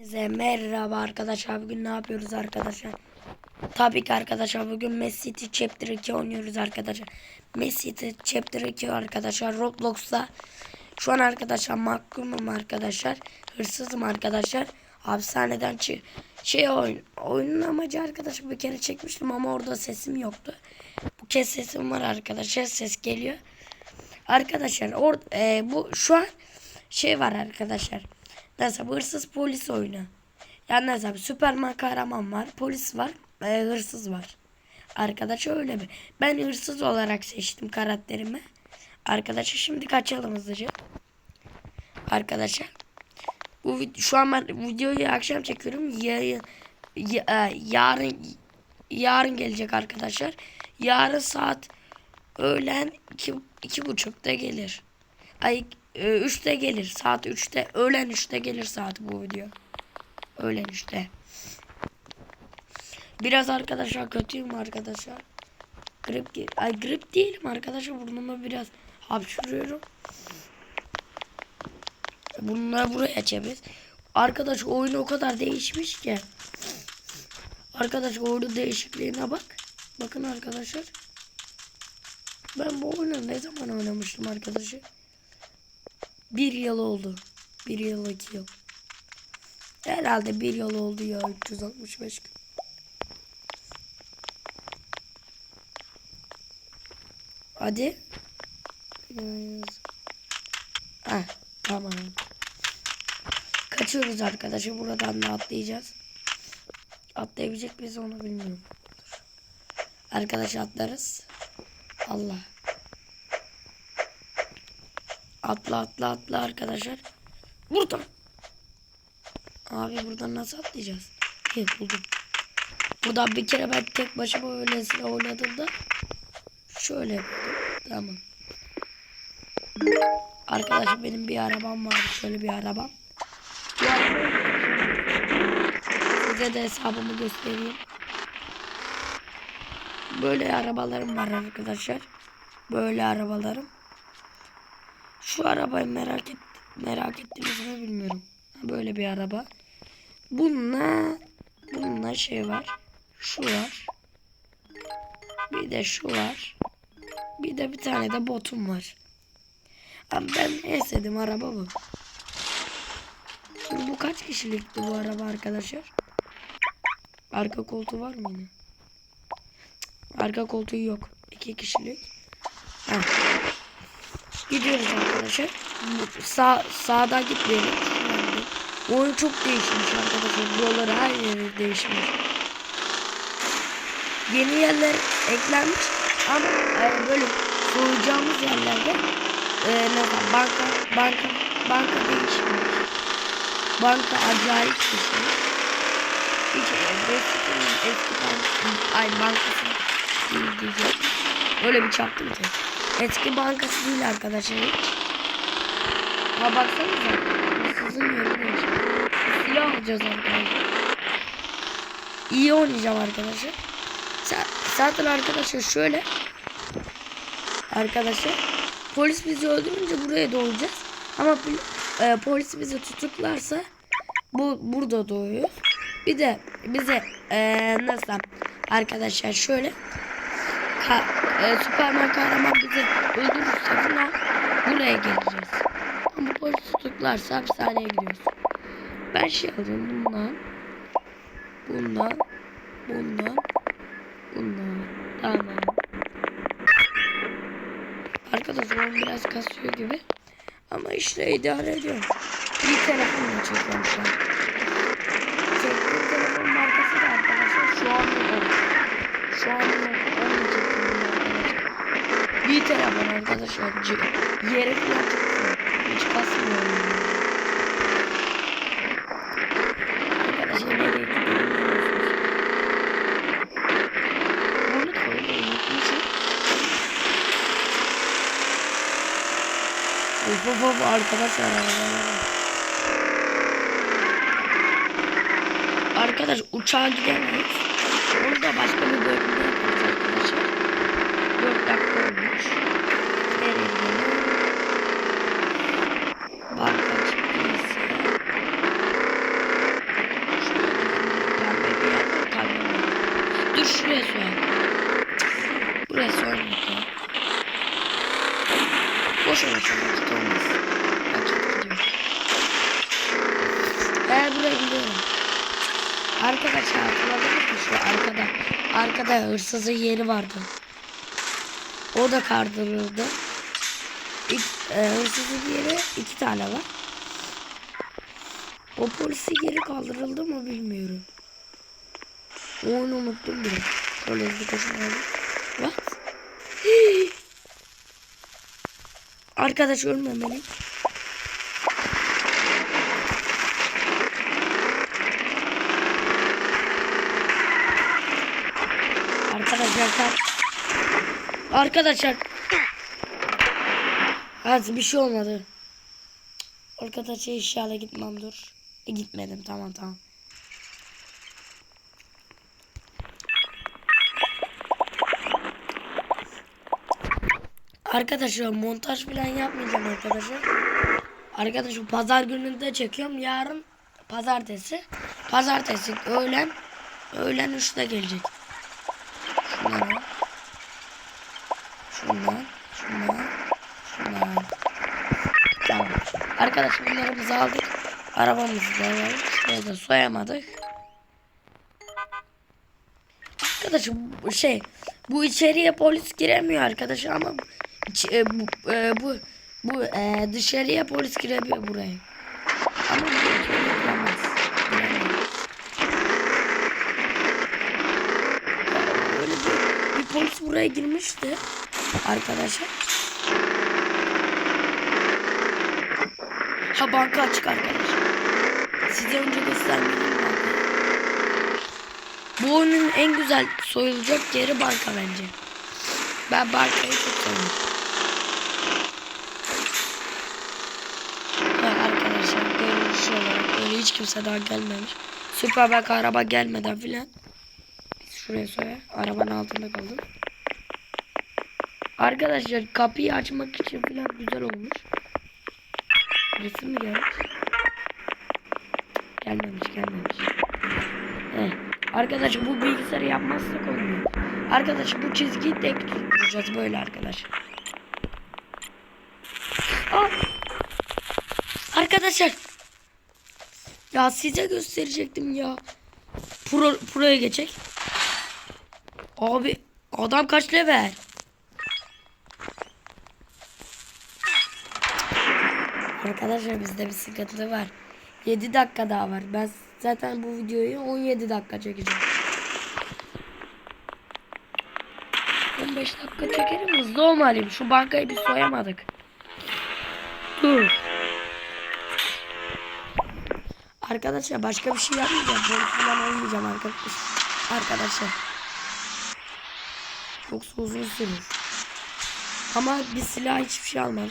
Size merhaba arkadaşlar. Bugün ne yapıyoruz arkadaşlar? Tabii ki arkadaşlar bugün Messi Chapter 2 oynuyoruz arkadaşlar. Messi Chapter 2 arkadaşlar Roblox'ta. Şu an arkadaşlar mahkumum arkadaşlar. Hırsızım arkadaşlar. Hapishaneden çı şey oyun oyunun amacı arkadaşlar bir kere çekmiştim ama orada sesim yoktu. Bu kez sesim var arkadaşlar. Ses geliyor. Arkadaşlar or e, bu şu an şey var arkadaşlar. Bu hırsız polis oyunu. Yani nasıl Süperman kahraman var, polis var, e, hırsız var. Arkadaş öyle mi? Ben hırsız olarak seçtim karakterimi. Arkadaşlar şimdi kaçalım hızlıca. Arkadaşlar bu şu an ben videoyu akşam çekiyorum. Ya, ya- e, yarın yarın gelecek arkadaşlar. Yarın saat öğlen iki, iki buçukta gelir. Ay e, üçte gelir. Saat üçte. Öğlen üçte gelir saat bu video. Öğlen üçte. Biraz arkadaşlar kötüyüm arkadaşlar. Grip, ay grip değilim arkadaşlar. Burnuma biraz hapşuruyorum. Bunları buraya çeviriz. Arkadaş oyun o kadar değişmiş ki. Arkadaş oyunun değişikliğine bak. Bakın arkadaşlar. Ben bu oyunu ne zaman oynamıştım arkadaşlar? Bir yıl oldu. Bir yıl iki yıl. Herhalde bir yıl oldu ya 365 gün. Hadi. Ah tamam. Kaçıyoruz arkadaşlar. Buradan da atlayacağız. Atlayabilecek miyiz onu bilmiyorum. Dur. Arkadaş atlarız. Allah. Atla atla atla arkadaşlar. Buradan. Abi buradan nasıl atlayacağız? İyi buldum. Buradan bir kere ben tek başıma öylesine oynadığımda şöyle yapıyordum. Tamam. Arkadaşlar benim bir arabam var. Şöyle bir arabam. Bu araba- Size de hesabımı göstereyim. Böyle arabalarım var arkadaşlar. Böyle arabalarım. Şu arabayı merak et merak ettiniz mi bilmiyorum. Böyle bir araba. Bununla bununla şey var. Şu var. Bir de şu var. Bir de bir tane de botum var. Ama ben en sevdiğim araba bu. Şimdi bu kaç kişilikti bu araba arkadaşlar? Arka koltuğu var mı yine? Arka koltuğu yok. İki kişilik. Heh. Gidiyoruz arkadaşlar. Sağ, sağdan gitmeyelim. Gidelim. Oyun çok değişmiş arkadaşlar. Buraları her yeri değişmiş. Yeni yerler eklenmiş ama e, böyle soyacağımız yerlerde e, mesela banka banka banka değişmiş. Banka acayip şey. Hiç e, eski eski banka ay bankası değil diyeceğim. Öyle bir çaktım ki. Eski bankası değil arkadaşlar hiç. Ha baksanıza. Sizin yeri değişmiş. Silah alacağız arkadaşlar. İyi oynayacağım arkadaşlar. Zaten arkadaşlar şöyle. Arkadaşlar. Polis bizi öldürünce buraya doğacağız. Ama e, polis bizi tutuklarsa bu burada doğuyor. Bir de bize e, nasıl arkadaşlar şöyle ka, e, Süperman kahraman bizi öldürürse falan buraya geleceğiz. Ama polis tutuklarsa hapishaneye gidiyoruz. Ben şey alıyorum bundan. Bundan. Bundan. Bundan. Tamam. Arkadaşlar oyun biraz kasıyor gibi. Ama işte idare ediyorum. Bir telefonla çekiyorum şu an. Çektiğim telefon markası da arkadaşlar şu an yok. Şu an yok. Bir telefon arkadaşlar. Yere falan çıkıyor. Hiç kasmıyor. yani. Arkadaşlar nereye gidiyorum? Bunu öyle unutmuşum. Of of of arkadaşlar. Arkadaş uçağa gidemeyiz. Onu da başka bir bölümde yaparız arkadaşlar. 4 dakika olmuş. Nereye gidelim? Banka çıktıysa. Dur şuraya soyak. Buraya soymak ya. Boş şu vakit olmaz. Vakit gidiyor. Ben buraya gidiyorum. Arkadaşlar hatırladınız mı şu arkada? Arkada hırsızın yeri vardı. O da kaldırıldı. İlk, e, hırsızın yeri iki tane var. O polisi geri kaldırıldı mı bilmiyorum. Onu unuttum bile. Şöyle hızlı koşmayalım. What? Arkadaş ölmemeli. Arkadaşlar Arkadaşlar Hadi bir şey olmadı. Arkadaşlar inşallah gitmem dur. E, gitmedim tamam tamam. Arkadaşlar montaj falan yapmayacağım arkadaşlar. Arkadaşlar pazar gününde çekiyorum. Yarın pazartesi. Pazartesi öğlen öğlen 3'te gelecek. Şunları. Şundan. Şundan. Şundan. Tamam. Arkadaşlar bunlarımızı aldık. Arabamızı da aldık. Şuraya da soyamadık. Arkadaşım şey bu içeriye polis giremiyor arkadaşlar ama e, bu e, bu bu e, dışarıya polis girebiliyor buraya. Ama bir, polis buraya girmişti arkadaşlar. Ha banka açık arkadaşlar. Size önce göstermedim bankayı. Bu oyunun en güzel soyulacak yeri banka bence. Ben bankayı çok seviyorum. Ha, arkadaşlar görünüş olarak böyle hiç kimse daha gelmemiş. Süperbank araba gelmeden filan. Biz şuraya soya. Arabanın altında kaldım. Arkadaşlar kapıyı açmak için filan güzel olmuş. Resim mi gelmiş? Gelmemiş gelmemiş. Evet. Arkadaşlar bu bilgisayarı yapmazsak olmuyor. Arkadaşlar bu çizgiyi tek tutturacağız böyle arkadaşlar. Aa! Arkadaşlar. Ya size gösterecektim ya. Pro, pro'ya geçecek. Abi adam kaç level? Arkadaşlar bizde bir sıkıntı var. 7 dakika daha var. Ben zaten bu videoyu 17 dakika çekeceğim. 15 dakika çekerim hızlı olmalıyım. Şu bankayı bir soyamadık. Dur. Arkadaşlar başka bir şey yapmayacağım. Polis falan olmayacağım arkadaşlar. Arkadaşlar. Yoksa uzun sürür. Ama bir silah hiçbir şey almadım.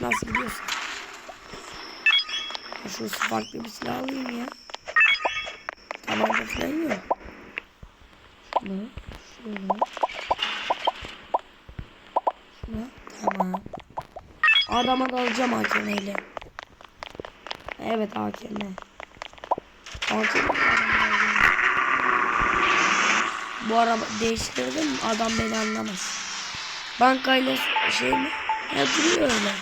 Nasıl gidiyorsun? Şu farklı bir silah alayım ya. Tabanca falan yok. Şunu, şunu. Şunu, tamam. Adama da alacağım AKM ile. Evet AKM. AKM Bu araba değiştirdim adam beni anlamaz. Bankayla şey mi? Ya duruyor öyle.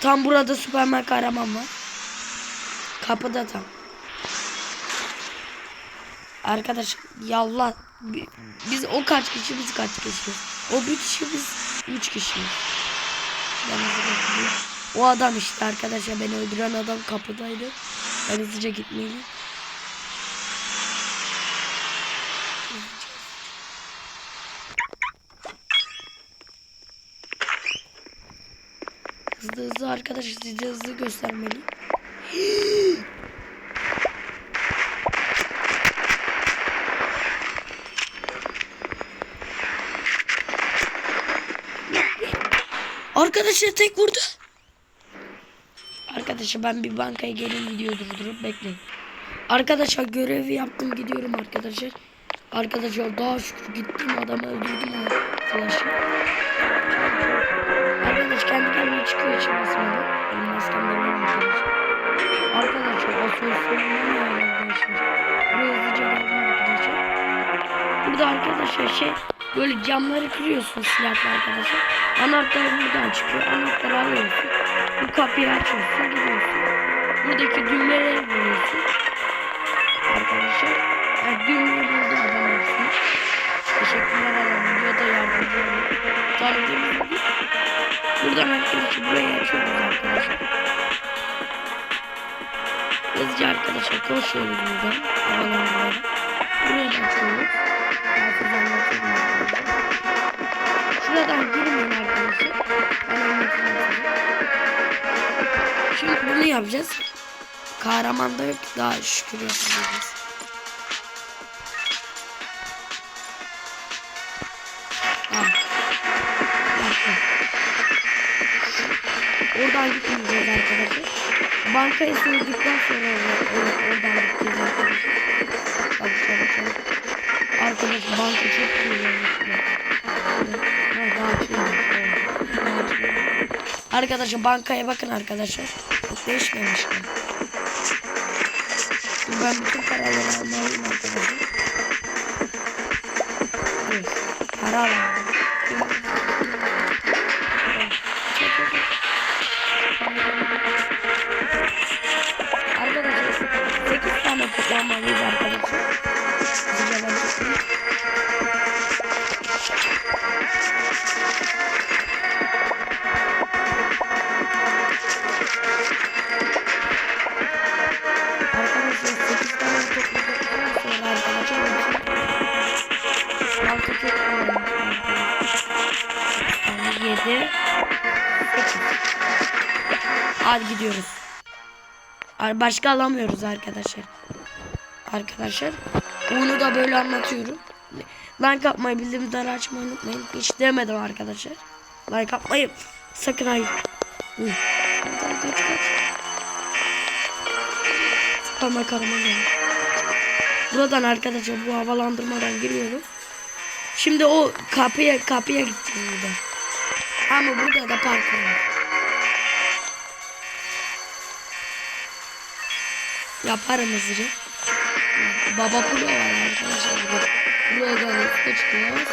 Tam burada süpermarket araman var. Kapıda tam. Arkadaş yallah bi- biz o kaç kişi biz kaç kişi? O bir kişi biz üç hızlıca gidiyorum. O adam işte arkadaşlar beni öldüren adam kapıdaydı. Ben hızlıca gitmeliyim. Hızlı hızlı arkadaş size hızlı göstermeliyim. Arkadaşlar tek vurdu. Arkadaşlar ben bir bankaya gelin video durdurup bekleyin. Arkadaşlar görevi yaptım gidiyorum arkadaşlar. Arkadaşlar daha şükür gittim adamı öldürdüm flash'ı. Arkadaş kendi kendine çıkıyor için basmadı. Benim maskem var arkadaşlar. Arkadaşlar o ne var arkadaşlar. Buraya hızlıca Burada arkadaşlar şey böyle camları kırıyorsun silahla arkadaşlar. Anahtar buradan çıkıyor. Anahtarı alıyorsun. Bu kapıyı açıyorsun gidiyorsun. Buradaki düğmeleri buluyorsun. Arkadaşlar. Yani düğmeyi buldu adam hepsini. Teşekkürler adam. Videoda yardımcı. Tanıdığımız gibi. Buradan arkadaşlar burayı açıyoruz arkadaşlar. Hızlıca arkadaşlar koşuyoruz buradan. Havalandırmadan. Buraya açıyoruz. Ben size arkadaşlar. Şuradan yapacağız. Kahramanda yok daha şükür yapacağız. Bak, Oradan gitmeyeceğiz arkadaşlar. Bankayı sığdıktan sonra or- or- oradan gideceğiz arkadaşlar. Çabuk çabuk çabuk. Arkadaş banka çok güzel. Arkadaşlar bankaya bakın arkadaşlar. Değişmemiş. mi? Ben bütün paraları almalıyım arkadaşlar. Evet. Para alalım. Hadi gidiyoruz. Başka alamıyoruz arkadaşlar. Arkadaşlar oyunu da böyle anlatıyorum. Like atmayı bildirimleri açmayı unutmayın. Hiç demedim arkadaşlar. Like atmayı sakın hayır. Kaç kaç kaç. Süper karama. Buradan arkadaşlar bu havalandırmadan giriyoruz. Şimdi o kapıya kapıya gideceğiz burada. Ama burada da parkur var. Yaparım hızlıca. Baba Pula var arkadaşlar burada. Buradan üstte çıkıyoruz.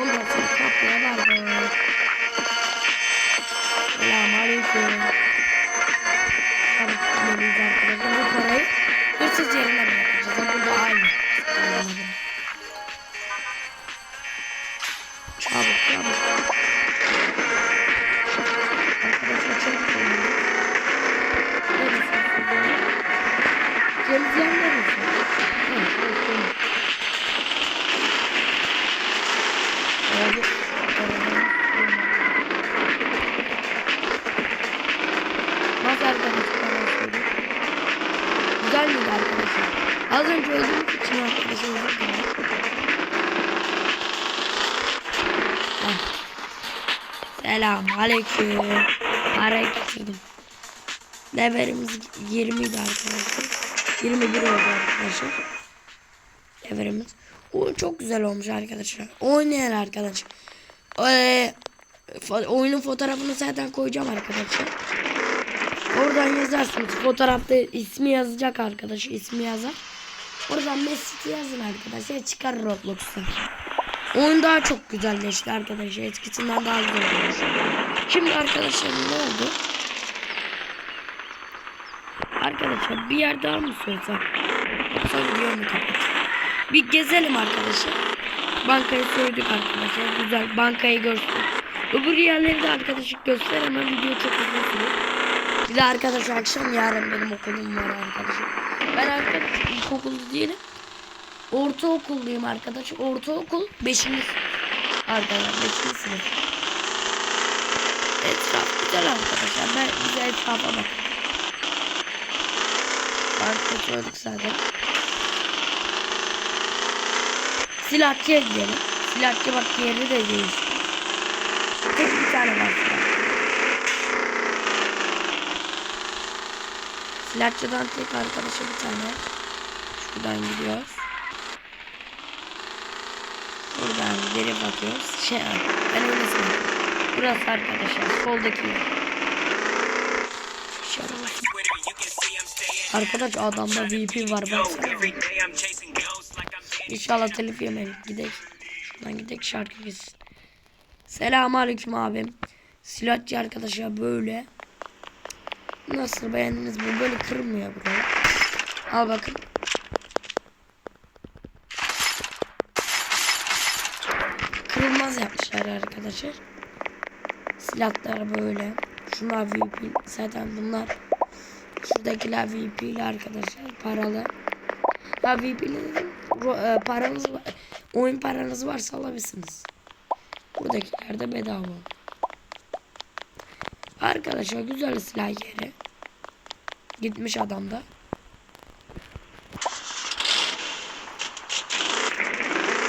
Ondan sonra kapıya vardık. Selamun aleyküm. Gitmeliyiz arkadaşlar. Bu parayı hırsız yerine bırakacağız. Burada aynı. Çabuk çabuk. Arkadaşlar ben söyleyeyim. Güzel miydi arkadaşlar? Az önce öldüğüm için arkadaşlar. Selam aleyküm. Getirdim. Leverimiz 20 idi arkadaşlar. 21 oldu arkadaşlar. Leverimiz. Oyun çok güzel olmuş arkadaşlar. Oynayan arkadaş. Ee, oyunun fotoğrafını zaten koyacağım arkadaşlar. Oradan yazarsınız. Fotoğrafta ismi yazacak arkadaş. ismi yazar. Oradan Messi yazın arkadaşlar. Çıkar Roblox'ta. Oyun daha çok güzelleşti arkadaşlar. Eskisinden daha güzel. Şimdi arkadaşlar ne oldu? Arkadaşlar bir yer daha mı sorsam? Video mu kapat? Bir gezelim arkadaşlar. Bankayı soyduk arkadaşlar. Güzel bankayı göster. Öbür yerleri de arkadaşlar göster ama video çok uzun sürüyor. Bir de arkadaşlar akşam yarın benim okulum var arkadaşlar. Ben arkadaşlar ilkokulda değilim. Ortaokulluyum arkadaşlar. Ortaokul 5. Arkadaşlar 5. sınıf. Etraf güzel arkadaşlar. Ben bize etrafa bak. Banka sorduk zaten. Silahçıya gidelim. Silahçı bak yeri de değişti. Tek bir tane var silah. Silahçıdan tek arkadaşa bir tane. Şuradan gidiyoruz. Buradan geri bakıyoruz. Şey, ben öyle. Burası arkadaşlar. Soldaki yer. Şöyle bakayım. Arkadaş adamda VP var baksana. İnşallah telif yemeyin. Gidek. Şuradan gidek şarkı gitsin. Selamünaleyküm abim. Silahçı arkadaşlar böyle. Nasıl beğendiniz mi? Böyle kırmıyor buraya. Al bakın. Kırılmaz yapmışlar arkadaşlar. Silahlar böyle. Şunlar VP. Zaten bunlar şuradakiler VP'li arkadaşlar. Paralı. Dedim. ro- e, paranız var. Oyun paranız varsa alabilirsiniz. Buradakiler de bedava. Arkadaşlar güzel silah yeri. Gitmiş adam da.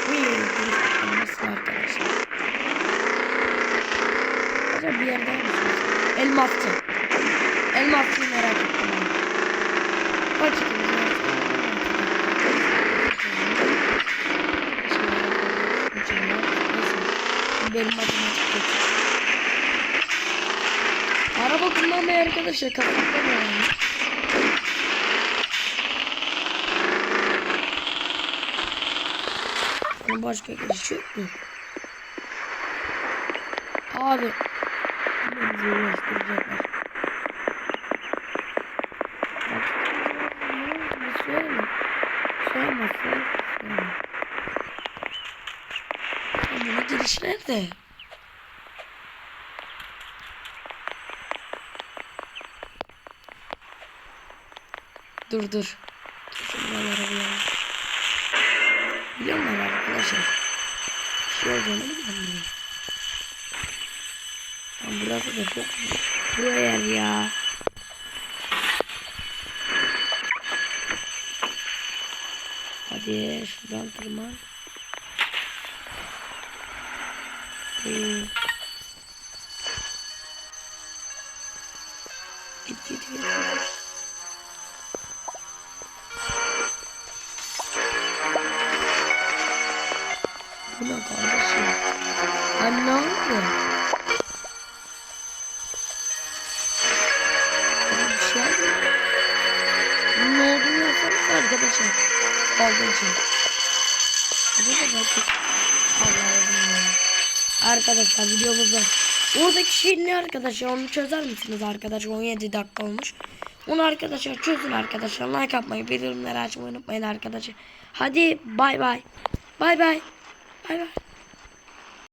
Uy, Nasıl arkadaşlar? Acaba bir yerden mi? Elmasçı. Elmasçıyı merak ettim ben. Bakayım. Benim matematik kötü. Kullanmaya arkadaşlar kafamda yani? Başka giriş yok mu? Abi. Beni zorlaştıracaklar. Söyleme. Söyleme. Söyleme. Ya bunun giriş nerede? Dur dur. Şuradan arabaya. Biliyor musun arkadaşlar? Şey olacağını bilmiyorum. Tam burası da çok buraya yer ya. Hadi şuradan tırman. Bu ne kardeşim? Lan ne oldu? Bir şey. Bunun olduğunu yazsanız arkadaşlar. Aldığın şey. Acaba belki... Allah'ım. Arkadaşlar videomuzda Oradaki şey ne arkadaşlar onu çözer misiniz arkadaşlar 17 dakika olmuş. Onu arkadaşlar çözün arkadaşlar like atmayı bildirimleri açmayı unutmayın arkadaşlar. Hadi bay bay. Bay bay. Bay bay.